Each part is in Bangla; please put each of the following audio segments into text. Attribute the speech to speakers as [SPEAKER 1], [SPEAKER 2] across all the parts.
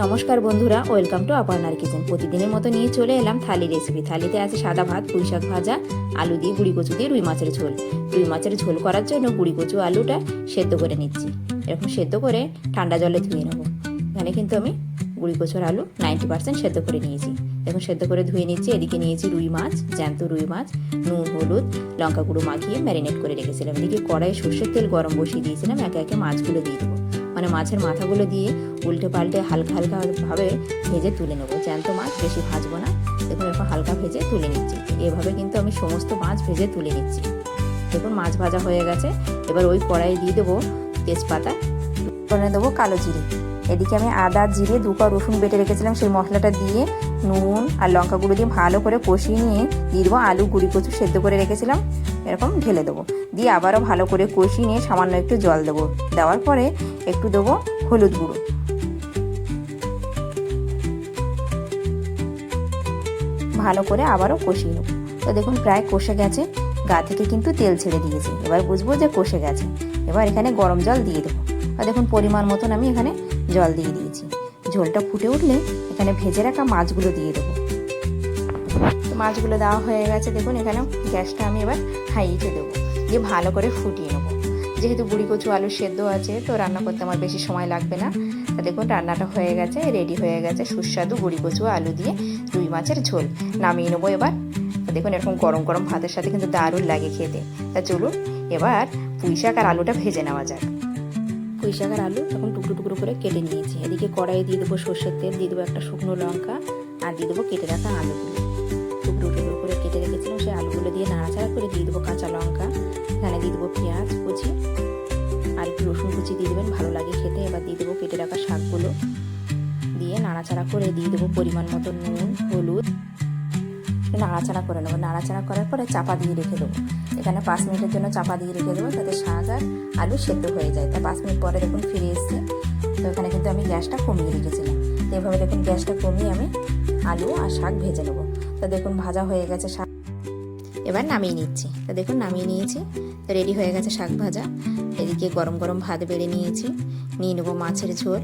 [SPEAKER 1] নমস্কার বন্ধুরা, ওয়েলকাম টু আপারনার কিচেন। প্রতিদিনের মতো নিয়ে চলে এলাম থালি রেসিপি থালিতে আছে সাদা ভাত, পুঁই শাক ভাজা, আলু দিয়ে গুড়ি কচু দিয়ে রুই মাছের ঝোল। রুই মাছের ঝোল করার জন্য গুড়ি কচু, আলুটা সেদ্ধ করে নিচ্ছি। এরকম সেদ্ধ করে ঠান্ডা জলে ধুয়ে নেব। এখানে কিন্তু আমি গুড়ি কচুর আলু নাইনটি পার্সেন্ট সেদ্ধ করে নিয়েছি। দেখুন, সেদ্ধ করে ধুয়ে নিচ্ছি। এদিকে নিয়েছি রুই মাছ, জ্যান্ত রুই মাছ, নুন, হলুদ, লঙ্কা গুঁড়ো মাখিয়ে ম্যারিনেট করে রেখেছিলাম। এদিকে কড়াই সর্ষের তেল গরম বসিয়ে দিয়েছিলাম। একে একে মাছগুলো দিয়ে দেবো। মানে মাছের মাথাগুলো দিয়ে উল্টে পাল্টে হালকা হালকাভাবে ভেজে তুলে নেব। জ্যান্ত মাছ বেশি ভাজবো না। দেখুন, এরকম হালকা ভেজে তুলে নিচ্ছি। এভাবে কিন্তু আমি সমস্ত মাছ ভেজে তুলে নিচ্ছি। দেখুন, মাছ ভাজা হয়ে গেছে। এবার ওই কড়াই দিয়ে দেবো তেজপাতা। দেবো কালো জিরে। এদিকে আমি আদা, জিরে দু পা রসুন বেটে রেখেছিলাম। সেই মশলাটা দিয়ে নুন আর লঙ্কা গুঁড়ো দিয়ে ভালো করে কষিয়ে নিয়ে দিয়ে আলু, গুঁড়ি কচু সেদ্ধ করে রেখেছিলাম। এরকম ঢেলে দেবো। দিয়ে আবারও ভালো করে কষিয়ে নিয়ে সামান্য একটু জল দেবো। দেওয়ার পরে একটু দেবো হলুদ গুঁড়ো। ভালো করে আবারও কষিয়ে নেব। তো দেখুন, প্রায় কষে গেছে। গা থেকে কিন্তু তেল ছেড়ে দিয়েছে। এবার বুঝব যে কষে গেছে। এবার এখানে গরম জল দিয়ে দেবো। আর দেখুন, পরিমাণ মতন আমি এখানে জল দিয়ে দিয়েছি। ঝোলটা ফুটে উঠলে এখানে ভেজে রাখা মাছগুলো দিয়ে দেবো। তো মাছগুলো দেওয়া হয়ে গেছে, দেখুন এখানে গ্যাসটা আমি এবার হাইতে দেবো। দিয়ে ভালো করে ফুটিয়ে নেব। যেহেতু বুড়ি কচু আলু সেদ্ধ আছে, তো রান্না করতে আমার বেশি সময় লাগবে না। তা দেখুন রান্নাটা হয়ে গেছে, রেডি হয়ে গেছে সুস্বাদু বুড়ি কচু আলু দিয়ে রুই মাছের ঝোল। নামিয়ে নেব এবার। দেখুন এরকম গরম গরম ভাতের সাথে কিন্তু দারুণ লাগে খেতে। তা চলুন এবার পুঁই শাক আর আলুটা ভেজে নেওয়া যাক। পুঁই শাক আর আলু এখন টুকরো টুকরো করে কেটে নিয়েছি। এদিকে কড়াইয়ে দিয়ে দেবো সর্ষের তেল, দিয়ে দেবো একটা শুকনো লঙ্কা, আর দিয়ে দেবো কেটে রাখা আলুগুলো। টুকরো টুকরো করে কেটে রেখেছিলাম, সেই আলুগুলো দিয়ে নাড়াচাড়া করে দিয়ে দেবো কাঁচা লঙ্কা, এখানে দিয়ে দেবো পেঁয়াজ কুচি, আর একটু রসুন কুচি দিয়ে দেবেন, ভালো লাগে খেতে। এবার দিয়ে দেবো কেটে রাখা শাকগুলো, দিয়ে নাড়াচাড়া করে দিয়ে দেবো পরিমাণ মতো নুন, হলুদ নাড়াচাড়া করে নেব। নাড়াচাড়া করার পরে চাপা দিয়ে রেখে দেবো। এখানে পাঁচ মিনিটের জন্য চাপা দিয়ে রেখে দেবো তাতে শাক আর আলু সেদ্ধ হয়ে যায়। তা পাঁচ মিনিট পরে দেখুন ফিরে এসছে। তো এখানে কিন্তু আমি গ্যাসটা কমিয়ে রেখেছিলাম। তো এভাবে দেখুন গ্যাসটা কমিয়ে আমি আলু আর শাক ভেজে নেব। তো দেখুন ভাজা হয়ে গেছে শাক। এবার নামিয়ে নিচ্ছি। তো দেখুন নামিয়ে নিয়েছি। তো রেডি হয়ে গেছে শাক ভাজা। এদিকে গরম গরম ভাত বেড়ে নিয়েছি। নিয়ে নেব মাছের ঝোল।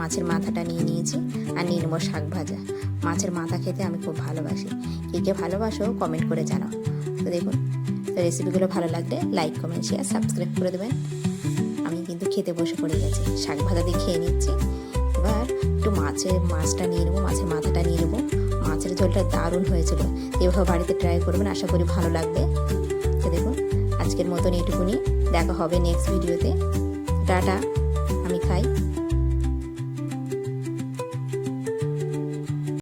[SPEAKER 1] মাছের মাথাটা নিয়ে নিয়েছি আর নিয়ে নেব শাক ভাজা। মাছের মাথা খেতে আমি খুব ভালোবাসি। কে কে ভালোবাসো কমেন্ট করে জানাও। তো দেখুন তো রেসিপিগুলো ভালো লাগলে লাইক কমেন্ট শেয়ার সাবস্ক্রাইব করে দেবেন। আমি কিন্তু খেতে বসে পড়ে গেছি। শাক ভাজা দিয়ে খেয়ে নিচ্ছি। এবার একটু মাছের মাছটা নিয়ে নেব, মাছের মাথাটা নিয়ে নেব। মাছের ঝোলটা দারুণ হয়েছিল। এভাবে বাড়িতে ট্রাই করবেন, আশা করি ভালো লাগবে। তো দেখুন, আজকের মতন এইটুকুনি। দেখা হবে নেক্সট ভিডিওতে টাটা, আমি খাই।